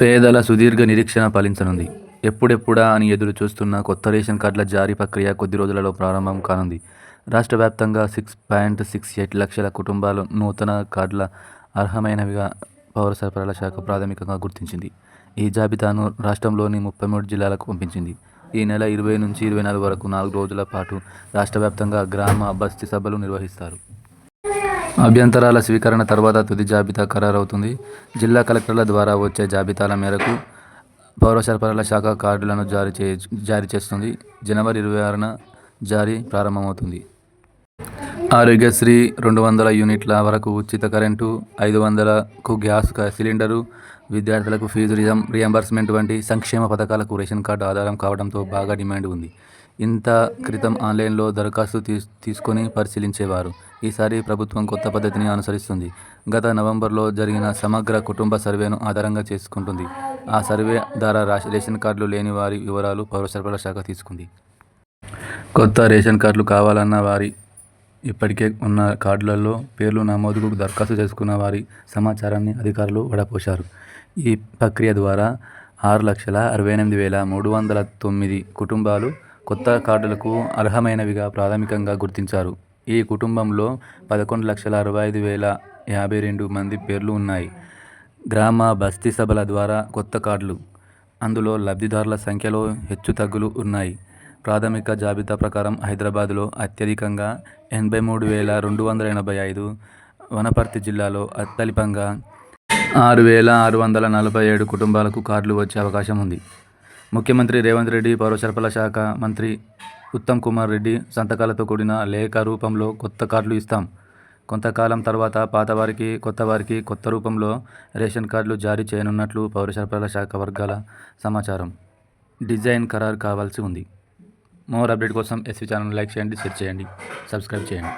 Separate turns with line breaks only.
పేదల సుదీర్ఘ నిరీక్షణ ఫలించనుంది. ఎప్పుడెప్పుడా అని ఎదురు చూస్తున్న కొత్త రేషన్ కార్డుల జారీ ప్రక్రియ కొద్ది రోజులలో ప్రారంభం కానుంది. రాష్ట్ర వ్యాప్తంగా సిక్స్ పాయింట్ సిక్స్ ఎయిట్ లక్షల కుటుంబాలు నూతన కార్డుల అర్హమైనవిగా పౌర సరఫరాల శాఖ ప్రాథమికంగా గుర్తించింది. ఈ జాబితాను రాష్ట్రంలోని ముప్పై మూడు జిల్లాలకు పంపించింది. ఈ నెల ఇరవై నుంచి ఇరవై నాలుగు వరకు నాలుగు రోజుల పాటు రాష్ట్ర వ్యాప్తంగా గ్రామ బస్తీ సభలు నిర్వహిస్తారు. అభ్యంతరాల స్వీకరణ తర్వాత తుది జాబితా ఖరారవుతుంది. జిల్లా కలెక్టర్ల ద్వారా వచ్చే జాబితాల మేరకు పౌర సరఫరాల శాఖ కార్డులను జారీ చే జారీ చేస్తుంది. జనవరి ఇరవై ఆరున జారీ ప్రారంభమవుతుంది. ఆరోగ్యశ్రీ రెండు వందల యూనిట్ల వరకు ఉచిత కరెంటు ఐదు వందలకు గ్యాస్ సిలిండరు విద్యార్థులకు ఫీజు రియం రియంబర్స్మెంట్ వంటి సంక్షేమ పథకాలకు రేషన్ కార్డు ఆధారం కావడంతో బాగా డిమాండ్ ఉంది. ఇంత క్రితం ఆన్లైన్లో దరఖాస్తు తీ తీసుకొని పరిశీలించేవారు. ఈసారి ప్రభుత్వం కొత్త పద్ధతిని అనుసరిస్తుంది. గత నవంబర్లో జరిగిన సమగ్ర కుటుంబ సర్వేను ఆధారంగా చేసుకుంటుంది. ఆ సర్వే ద్వారా రేషన్ కార్డులు లేని వారి వివరాలు పౌరసరఫరాల శాఖ తీసుకుంది. కొత్త రేషన్ కార్డులు కావాలన్న వారి ఇప్పటికే ఉన్న కార్డులలో పేర్లు నమోదుకు దరఖాస్తు చేసుకున్న వారి సమాచారాన్ని అధికారులు వడపోశారు. ఈ ప్రక్రియ ద్వారా ఆరు లక్షల అరవై ఎనిమిది వేల మూడు వందల తొమ్మిది కుటుంబాలు కొత్త కార్డులకు అర్హమైనవిగా ప్రాథమికంగా గుర్తించారు. ఈ కుటుంబంలో పదకొండు లక్షల అరవై ఐదు వేల యాభై రెండు మంది పేర్లు ఉన్నాయి. గ్రామ బస్తీ సభల ద్వారా కొత్త కార్డులు అందులో లబ్ధిదారుల సంఖ్యలో హెచ్చుతగ్గులు ఉన్నాయి. ప్రాథమిక జాబితా ప్రకారం హైదరాబాద్లో అత్యధికంగా ఎనభై మూడు వేల రెండు వందల ఎనభై ఐదు వనపర్తి జిల్లాలో అత్యల్పంగా ఆరు వేల ఆరు వందల నలభై ఏడు కుటుంబాలకు కార్డులు వచ్చే అవకాశం ఉంది. ముఖ్యమంత్రి రేవంత్ రెడ్డి పౌర శాఖ మంత్రి ఉత్తమ్ కుమార్ రెడ్డి సంతకాలతో కూడిన లేఖ రూపంలో కొత్త కార్డులు ఇస్తాం. కొంతకాలం తర్వాత పాత వారికి కొత్త వారికి కొత్త రూపంలో రేషన్ కార్డులు జారీ చేయనున్నట్లు పౌర సరఫరాల శాఖ వర్గాల సమాచారం. డిజైన్ ఖరారు కావాల్సి ఉంది. మోర్ అప్డేట్ కోసం ఎస్వి ఛానల్ లైక్ చేయండి షేర్ చేయండి సబ్స్క్రైబ్ చేయండి.